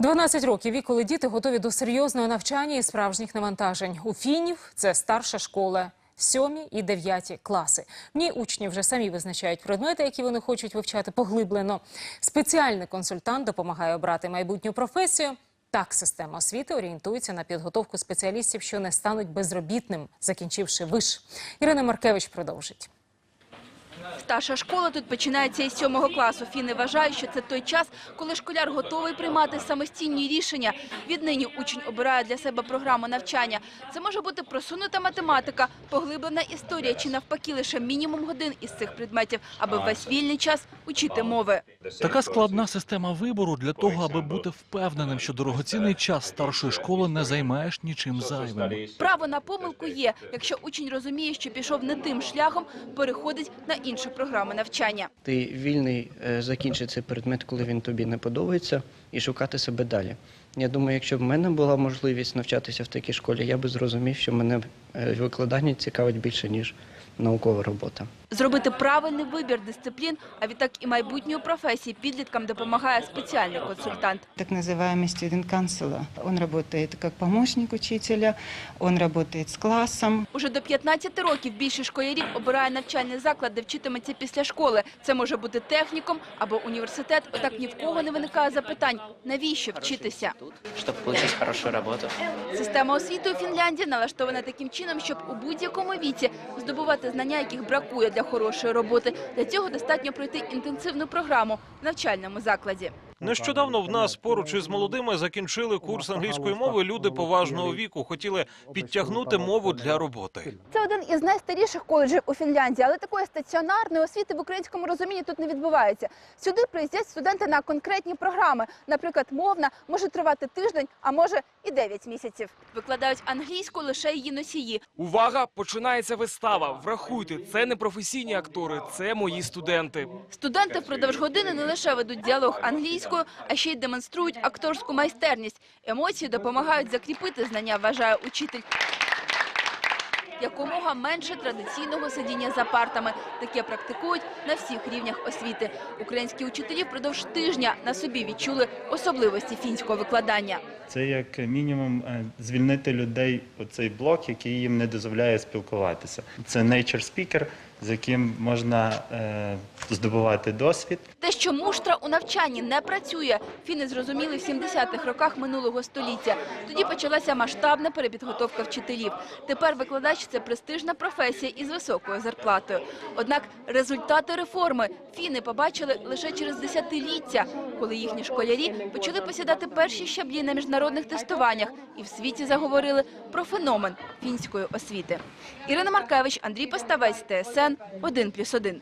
12 років вік, коли діти готові до серйозного навчання і справжніх навантажень. У фінів це старша школа. Сьомі і дев'яті класи. В учні вже самі визначають предмети, які вони хочуть вивчати поглиблено. Спеціальний консультант допомагає обрати майбутню професію. Так, система освіти орієнтується на підготовку спеціалістів, що не стануть безробітним, закінчивши виш. Ірина Маркевич продовжить. Старша школа тут починається із сьомого класу. Фіни вважають, що це той час, коли школяр готовий приймати самостійні рішення. Віднині учень обирає для себе програму навчання. Це може бути просунута математика, поглиблена історія чи навпаки лише мінімум годин із цих предметів, аби весь вільний час учити мови. Така складна система вибору для того, аби бути впевненим, що дорогоцінний час старшої школи не займаєш нічим зайвим. Право на помилку є, якщо учень розуміє, що пішов не тим шляхом, переходить на іншу програму навчання. Ти вільний е, закінчити цей предмет, коли він тобі не подобається, і шукати себе далі. Я думаю, якщо б в мене була можливість навчатися в такій школі, я би зрозумів, що мене е, викладання цікавить більше, ніж наукова робота. Зробити правильний вибір дисциплін, а відтак і майбутньої професії підліткам допомагає спеціальний консультант. так называемый student counselor. Он работает как помощник учителя, он работает с классом, Уже до 15 років більшість школярів обирає навчальний заклад, де вчитиметься після школи. Це може бути технікум або університет. Отак ні в кого не виникає запитань, навіщо вчитися. чтобы получить хорошую работу. Система освіти у Фінляндії налаштована таким чином, щоб у будь-якому віці здобувати знання, яких бракує для хорошої роботи. Для цього достатньо пройти інтенсивну програму в навчальному закладі. Нещодавно в нас поруч із молодими закінчили курс англійської мови люди поважного віку. Хотіли підтягнути мову для роботи. Це один із найстаріших коледжів у Фінляндії, але такої стаціонарної освіти в українському розумінні тут не відбувається. Сюди приїздять студенти на конкретні програми. Наприклад, мовна може тривати тиждень, а може і 9 місяців. Викладають англійську лише її носії. Увага! Починається вистава. Врахуйте, це не професійні актори, це мої студенти. Студенти впродовж години не лише ведуть діалог англійською, а ще й демонструють акторську майстерність. Емоції допомагають закріпити знання, вважає учитель. Якомога менше традиційного сидіння за партами. Таке практикують на всіх рівнях освіти. Українські учителі впродовж тижня на собі відчули особливості фінського викладання. Це як мінімум е, звільнити людей оцей блок, який їм не дозволяє спілкуватися. Це nature speaker, з яким можна е, здобувати досвід. Те, що муштра у навчанні не працює, фіни зрозуміли в 70-х роках минулого століття. Тоді почалася масштабна перепідготовка вчителів. Тепер викладач – це престижна професія із високою зарплатою. Однак результати реформи фіни побачили лише через десятиліття, коли їхні школярі почали посідати перші щаблі на міжнародних тестуваннях і в світі заговорили про феномен фінської освіти. Ірина Маркевич, Андрій Поставець, ТСН 1+,1.